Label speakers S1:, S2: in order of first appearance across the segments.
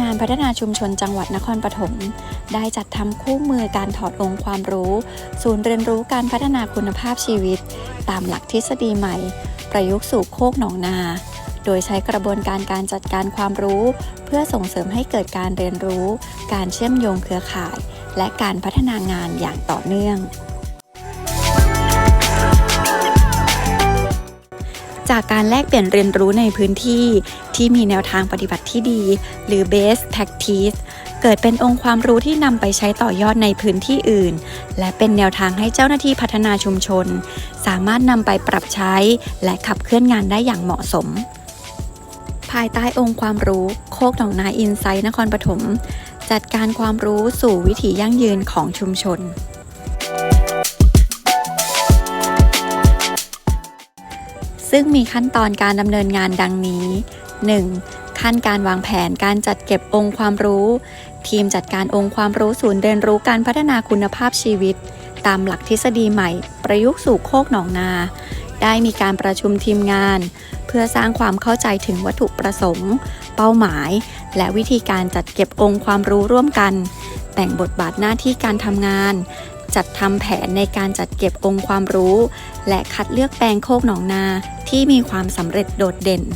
S1: งานพัฒนาชุมชนจังหวัดนครปฐมได้จัดทำคู่มือการถอดองค์ความรู้ ศูนย์เรียนรู้การพัฒนาคุณภาพชีวิต ตามหลักทฤษฎีใหม่ ประยุกต์สู่โคกหนองนา โดยใช้กระบวนการการจัดการความรู้ เพื่อส่งเสริมให้เกิดการเรียนรู้ การเชื่อมโยงเครือข่าย และการพัฒนางานอย่างต่อเนื่อง จากการแลกเปลี่ยนเรียนรู้ในพื้นที่ที่มีแนวทางปฏิบัติที่ดี หรือ best practice เกิดเป็นองค์ความรู้ที่นำไปใช้ต่อยอดในพื้นที่อื่น และเป็นแนวทางให้เจ้าหน้าที่พัฒนาชุมชน สามารถนำไปปรับใช้และขับเคลื่อนงานได้อย่างเหมาะสม ภายใต้องค์ความรู้โคกหนองนาอินไซต์นครปฐมจัดการความรู้สู่วิถียั่งยืนของชุมชน ซึ่งมีขั้นตอนการดำเนินงานดังนี้ 1. ขั้นการวางแผนการจัดเก็บองค์ความรู้ ทีมจัดการองค์ความรู้ศูนย์เรียนรู้การพัฒนาคุณภาพชีวิต ตามหลักทฤษฎีใหม่ ประยุกต์สู่โคกหนองนา ได้มีการประชุมทีมงาน เพื่อสร้างความเข้าใจถึงวัตถุประสงค์ เป้าหมาย และวิธีการจัดเก็บองค์ความรู้ร่วมกันแบ่งบทบาทหน้าที่การทำงาน จัดทำแผนในการจัดเก็บองค์ความรู้ และคัดเลือกแปลงโคกหนองนาที่มีความสำเร็จโดดเด่น 2.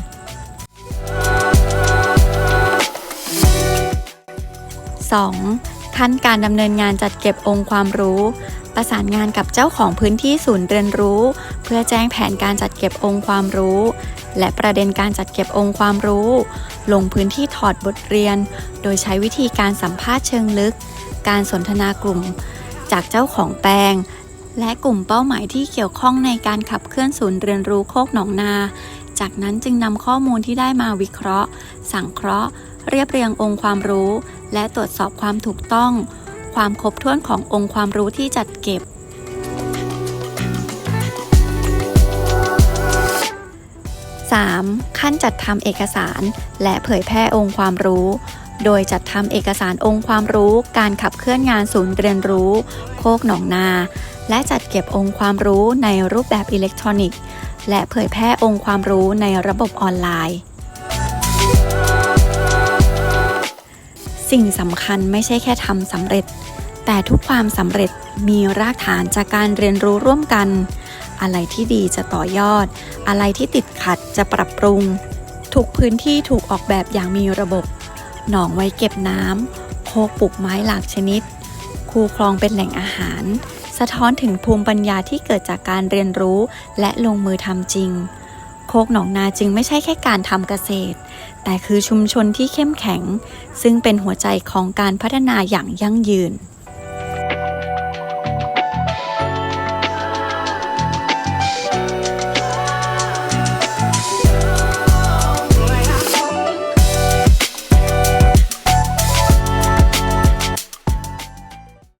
S1: ขั้นการดำเนินงานจัดเก็บองค์ความรู้ ประสานงานกับเจ้าของพื้นที่ศูนย์เรียนรู้ เพื่อแจ้งแผนการจัดเก็บองค์ความรู้ และประเด็นการจัดเก็บองค์ความรู้ ลงพื้นที่ถอดบทเรียน โดยใช้วิธีการสัมภาษณ์เชิงลึก การสนทนากลุ่ม จากเจ้าของแปลง และกลุ่มเป้าหมายที่เกี่ยวข้องในการขับเคลื่อนศูนย์เรียนรู้โคกหนองนา จากนั้นจึงนำข้อมูลที่ได้มาวิเคราะห์ สังเคราะห์ เรียบเรียงองค์ความรู้ และตรวจสอบความถูกต้อง ความครบถ้วนขององค์ความรู้ที่จัดเก็บ 3. ขั้นจัดทำเอกสารและเผยแพร่องค์ความรู้ โดยจัดทำเอกสารองค์ความรู้ การขับเคลื่อนงานศูนย์เรียนรู้ โคกหนองนา และจัดเก็บองค์ความรู้ในรูปแบบอิเล็กทรอนิกส์ และเผยแพร่องค์ความรู้ในระบบออนไลน์ สิ่งสำคัญไม่ใช่แค่ทำสำเร็จ แต่ทุกความสำเร็จมีรากฐานจากการเรียนรู้ร่วมกัน อะไรที่ดีจะต่อยอด อะไรที่ติดขัดจะปรับปรุง ทุกพื้นที่ถูกออกแบบอย่างมีระบบ หนองไว้เก็บน้ำโคกปลูกไม้หลากชนิด คูคลองเป็นแหล่งอาหาร สะท้อนถึงภูมิปัญญาที่เกิดจากการเรียนรู้และลงมือทำจริง โคกหนองนาจึงไม่ใช่แค่การทำเกษตร แต่คือชุมชนที่เข้มแข็ง ซึ่งเป็นหัวใจของการพัฒนาอย่างยั่งยืน